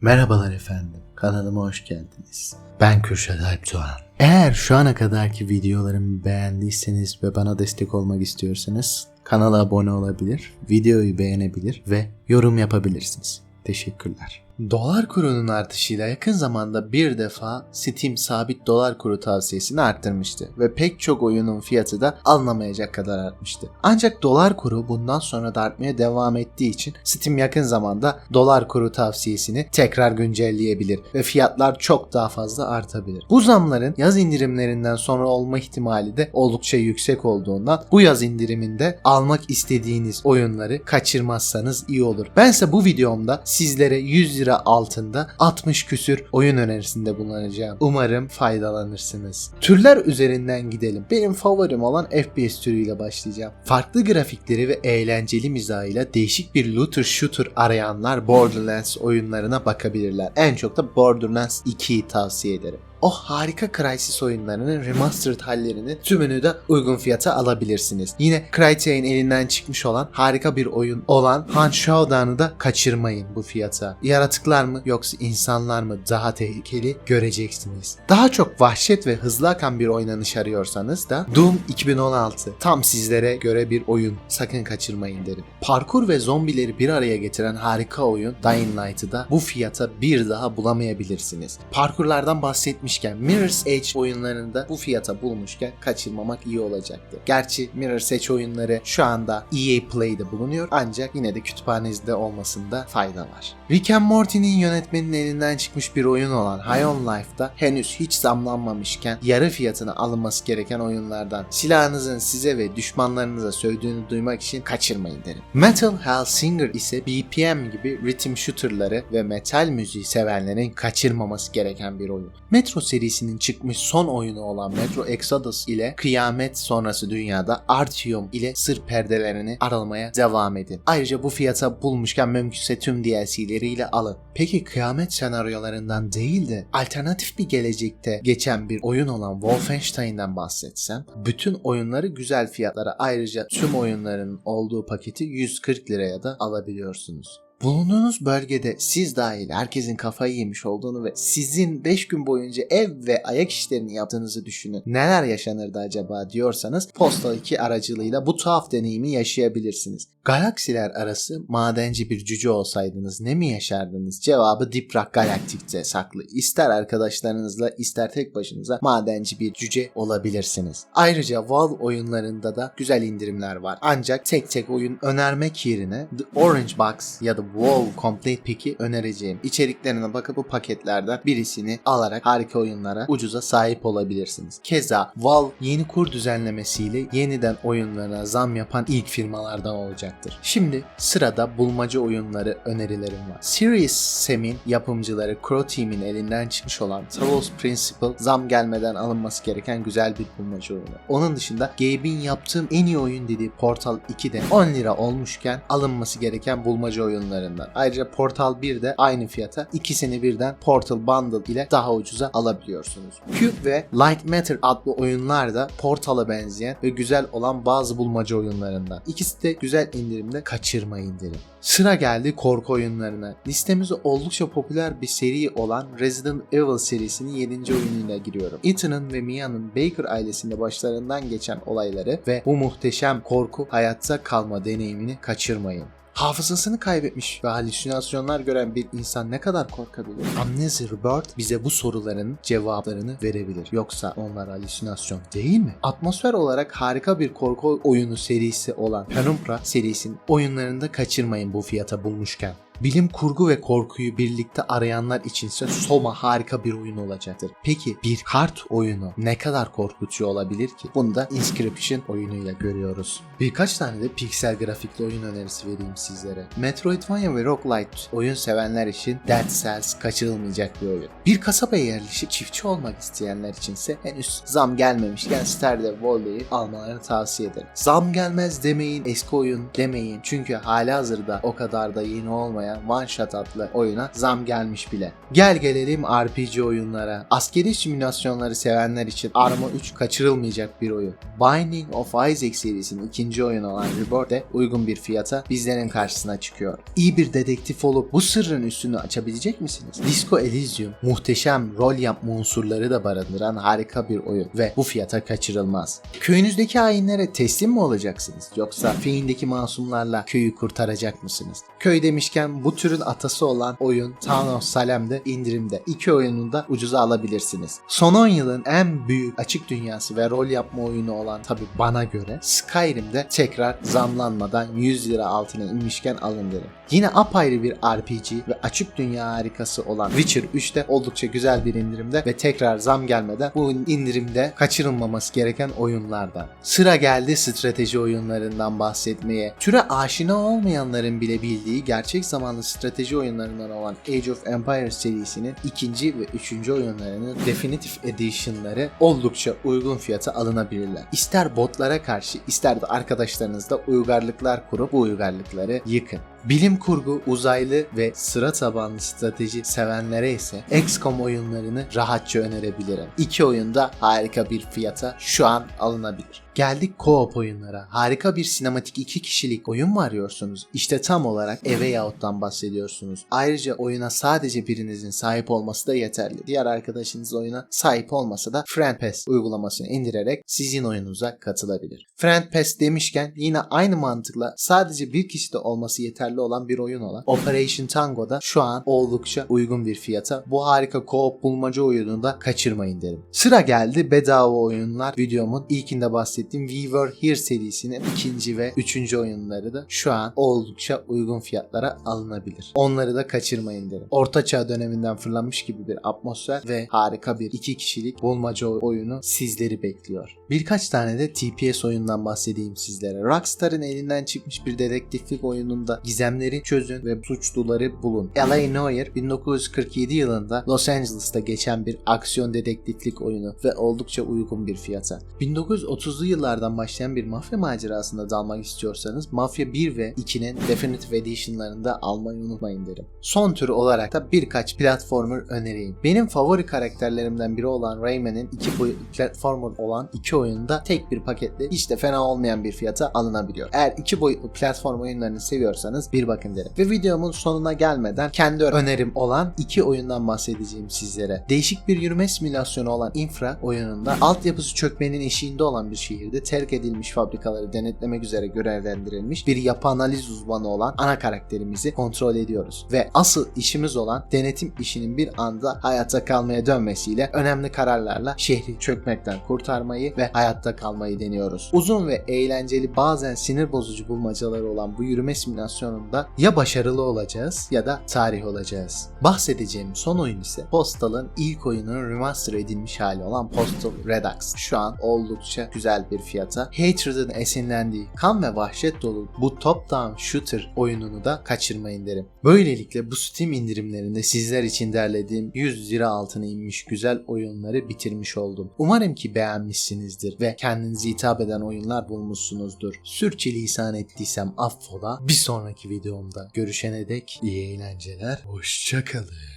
Merhabalar efendim, kanalıma hoş geldiniz. Ben Kürşat Alp Doğan. Eğer şu ana kadarki videolarımı beğendiyseniz ve bana destek olmak istiyorsanız kanala abone olabilir, videoyu beğenebilir ve yorum yapabilirsiniz. Teşekkürler. Dolar kurunun artışıyla yakın zamanda bir defa Steam sabit dolar kuru tavsiyesini arttırmıştı ve pek çok oyunun fiyatı da alınamayacak kadar artmıştı. Ancak dolar kuru bundan sonra da artmaya devam ettiği için Steam yakın zamanda dolar kuru tavsiyesini tekrar güncelleyebilir ve fiyatlar çok daha fazla artabilir. Bu zamların yaz indirimlerinden sonra olma ihtimali de oldukça yüksek olduğundan bu yaz indiriminde almak istediğiniz oyunları kaçırmazsanız iyi olur. Bense bu videomda sizlere 100 lira altında 60 küsür oyun önerisinde bulunacağım. Umarım faydalanırsınız. Türler üzerinden gidelim. Benim favorim olan FPS türüyle başlayacağım. Farklı grafikleri ve eğlenceli mizahıyla değişik bir looter shooter arayanlar Borderlands oyunlarına bakabilirler. En çok da Borderlands 2'yi tavsiye ederim. O harika Crysis oyunlarının remastered hallerini tümünü de uygun fiyata alabilirsiniz. Yine Crytek'in elinden çıkmış olan harika bir oyun olan Hunt Showdown'ı da kaçırmayın bu fiyata. Yaratıklar mı yoksa insanlar mı daha tehlikeli göreceksiniz. Daha çok vahşet ve hızlı akan bir oynanış arıyorsanız da Doom 2016 tam sizlere göre bir oyun. Sakın kaçırmayın derim. Parkur ve zombileri bir araya getiren harika oyun Dying Light'ı da bu fiyata bir daha bulamayabilirsiniz. Parkurlardan bahsetmişken Mirror's Edge oyunlarını da bu fiyata bulmuşken kaçırmamak iyi olacaktır. Gerçi Mirror's Edge oyunları şu anda EA Play'de bulunuyor ancak yine de kütüphanenizde olmasında fayda var. Rick and Morty'nin yönetmeninin elinden çıkmış bir oyun olan High on Life'da henüz hiç zamlanmamışken yarı fiyatına alınması gereken oyunlardan silahınızın size ve düşmanlarınıza sövdüğünü duymak için kaçırmayın derim. Metal Hellsinger ise BPM gibi ritim shooterları ve metal müziği sevenlerin kaçırmaması gereken bir oyun. Metro serisinin çıkmış son oyunu olan Metro Exodus ile kıyamet sonrası dünyada Artyom ile sır perdelerini aralamaya devam edin. Ayrıca bu fiyata bulmuşken mümkünse tüm DLC'leriyle alın. Peki kıyamet senaryolarından değil de alternatif bir gelecekte geçen bir oyun olan Wolfenstein'den bahsetsem bütün oyunları güzel fiyatlara ayrıca tüm oyunların olduğu paketi 140 liraya da alabiliyorsunuz. Bulunduğunuz bölgede siz dahil herkesin kafayı yemiş olduğunu ve sizin 5 gün boyunca ev ve ayak işlerini yaptığınızı düşünün. Neler yaşanırdı acaba diyorsanız Postal 2 aracılığıyla bu tuhaf deneyimi yaşayabilirsiniz. Galaksiler arası madenci bir cüce olsaydınız ne mi yaşardınız? Cevabı Deep Rock Galactic'te saklı. İster arkadaşlarınızla ister tek başınıza madenci bir cüce olabilirsiniz. Ayrıca Valve oyunlarında da güzel indirimler var. Ancak tek tek oyun önermek yerine The Orange Box ya da WoW Complete Pack'i önereceğim. İçeriklerine bakıp bu paketlerden birisini alarak harika oyunlara ucuza sahip olabilirsiniz. Keza Valve yeni kur düzenlemesiyle yeniden oyunlarına zam yapan ilk firmalardan olacaktır. Şimdi sırada bulmaca oyunları önerilerim var. Serious Sam'in yapımcıları Crow Team'in elinden çıkmış olan Talos Principle zam gelmeden alınması gereken güzel bir bulmaca oyunu. Onun dışında Gabe'in yaptığım en iyi oyun dediği Portal 2'de 10 lira olmuşken alınması gereken bulmaca oyunlarından. Ayrıca Portal 1 de aynı fiyata ikisini birden Portal Bundle ile daha ucuza alabiliyorsunuz. Cube ve Light Matter adlı oyunlar da Portal'a benzeyen ve güzel olan bazı bulmaca oyunlarından. İkisi de güzel indirimde kaçırmayın derim. Sıra geldi korku oyunlarına. Listemizde oldukça popüler bir seri olan Resident Evil serisinin 7. oyunuyla giriyorum. Ethan'ın ve Mia'nın Baker ailesinde başlarından geçen olayları ve bu muhteşem korku hayatta kalma deneyimini kaçırmayın. Hafızasını kaybetmiş ve halüsinasyonlar gören bir insan ne kadar korkabilir? Amnesia Rebirth bize bu soruların cevaplarını verebilir. Yoksa onlar halüsinasyon değil mi? Atmosfer olarak harika bir korku oyunu serisi olan Penumbra serisinin oyunlarını da kaçırmayın bu fiyata bulmuşken. Bilim kurgu ve korkuyu birlikte arayanlar içinse Soma harika bir oyun olacaktır. Peki bir kart oyunu ne kadar korkutucu olabilir ki? Bunu da Inscription oyunuyla görüyoruz. Birkaç tane de piksel grafikli oyun önerisi vereyim sizlere. Metroidvania ve Roguelite oyun sevenler için Dead Cells kaçırılmayacak bir oyun. Bir kasabaya yerleşip çiftçi olmak isteyenler içinse henüz zam gelmemişken Stardew Valley'i almalarını tavsiye ederim. Zam gelmez demeyin, eski oyun demeyin çünkü hali hazırda o kadar da yeni olmayan olmayan One Shot adlı oyuna zam gelmiş bile. Gel gelelim RPG oyunlara. Askeri simülasyonları sevenler için Arma 3 kaçırılmayacak bir oyun. Binding of Isaac serisinin ikinci oyunu olan Rebirth de uygun bir fiyata bizlerin karşısına çıkıyor. İyi bir dedektif olup bu sırrın üstünü açabilecek misiniz? Disco Elysium muhteşem rol yapma unsurları da barındıran harika bir oyun ve bu fiyata kaçırılmaz. Köyünüzdeki hainlere teslim mi olacaksınız yoksa fiindeki masumlarla köyü kurtaracak mısınız? Köy demişken bu türün atası olan oyun Town of Salem'de indirimde. İki oyununu da ucuza alabilirsiniz. Son 10 yılın en büyük açık dünyası ve rol yapma oyunu olan tabi bana göre Skyrim'de tekrar zamlanmadan 100 lira altına inmişken alın derim. Yine apayrı bir RPG ve açık dünya harikası olan Witcher 3'te oldukça güzel bir indirimde ve tekrar zam gelmeden bu indirimde kaçırılmaması gereken oyunlardan. Sıra geldi strateji oyunlarından bahsetmeye. Türe aşina olmayanların bile bildiği gerçek zamanlı strateji oyunlarından olan Age of Empires serisinin ikinci ve üçüncü oyunlarının Definitive Edition'ları oldukça uygun fiyata alınabilirler. İster botlara karşı ister de arkadaşlarınızla uygarlıklar kurup bu uygarlıkları yıkın. Bilim kurgu, uzaylı ve sıra tabanlı strateji sevenlere ise XCOM oyunlarını rahatça önerebilirim. İki oyunda harika bir fiyata şu an alınabilir. Geldik co-op oyunlara. Harika bir sinematik iki kişilik oyun mu arıyorsunuz? İşte tam olarak A Way Out'tan bahsediyorsunuz. Ayrıca oyuna sadece birinizin sahip olması da yeterli. Diğer arkadaşınız oyuna sahip olmasa da Friend Pass uygulamasını indirerek sizin oyununuza katılabilir. Friend Pass demişken yine aynı mantıkla sadece bir kişide olması yeterli olan bir oyun olan Operation Tango'da şu an oldukça uygun bir fiyata. Bu harika co-op bulmaca oyununu da kaçırmayın derim. Sıra geldi bedava oyunlar. Videomun ilkinde bahsettiğim We Were Here serisinin ikinci ve üçüncü oyunları da şu an oldukça uygun fiyatlara alınabilir. Onları da kaçırmayın derim. Orta Çağ döneminden fırlamış gibi bir atmosfer ve harika bir iki kişilik bulmaca oyunu sizleri bekliyor. Birkaç tane de TPS oyundan bahsedeyim sizlere. Rockstar'ın elinden çıkmış bir dedektiflik oyununda gizemleri çözün ve suçluları bulun. L.A. Noire 1947 yılında Los Angeles'ta geçen bir aksiyon dedektiflik oyunu ve oldukça uygun bir fiyata. 1930'lu yıllardan başlayan bir mafya macerasında dalmak istiyorsanız Mafya 1 ve 2'nin Definitive Edition'larında almayı unutmayın derim. Son tür olarak da birkaç platformer önereyim. Benim favori karakterlerimden biri olan Rayman'in iki boyutlu platformer olan iki oyunda tek bir paketle hiç de fena olmayan bir fiyata alınabiliyor. Eğer iki boyutlu platform oyunlarını seviyorsanız bir bakın derim. Ve videomun sonuna gelmeden kendi önerim olan iki oyundan bahsedeceğim sizlere. Değişik bir yürüme simülasyonu olan Infra oyununda altyapısı çökmenin eşiğinde olan bir şehirde terk edilmiş fabrikaları denetlemek üzere görevlendirilmiş bir yapı analiz uzmanı olan ana karakterimizi kontrol ediyoruz. Ve asıl işimiz olan denetim işinin bir anda hayatta kalmaya dönmesiyle önemli kararlarla şehri çökmekten kurtarmayı ve hayatta kalmayı deniyoruz. Uzun ve eğlenceli bazen sinir bozucu bulmacaları olan bu yürüme simülasyonunda ya başarılı olacağız ya da tarih olacağız. Bahsedeceğim son oyun ise Postal'ın ilk oyunun remaster edilmiş hali olan Postal Redux. Şu an oldukça güzel bir fiyata. Hatred'ın esinlendiği kan ve vahşet dolu bu top-down shooter oyununu da kaçırmayın derim. Böylelikle bu Steam indirimlerinde sizler için derlediğim 100 lira altına inmiş güzel oyunları bitirmiş oldum. Umarım ki beğenmişsinizdir ve kendinize hitap eden oyunlar bulmuşsunuzdur. Sürçülisan ettiysem affola. Bir sonraki videomda görüşene dek iyi eğlenceler. Hoşçakalın.